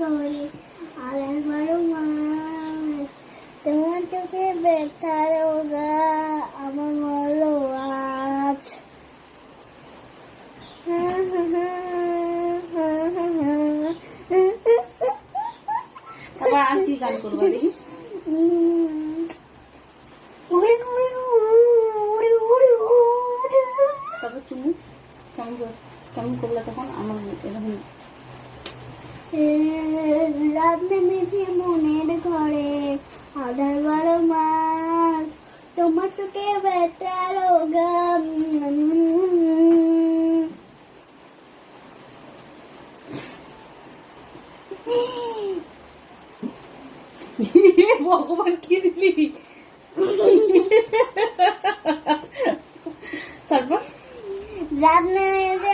করে আলার বারো মাস তোমার চোখে ব্যথার আমার মলো আজ তারপর আর তারপর তুমি কেমন কেমন করলে তখন আমার এরকম? রাত নেমেছে মনের ঘরে আধার তোমার চোখে বেতার গাম ভগবান কি দিলি? তারপর? রাত নেমে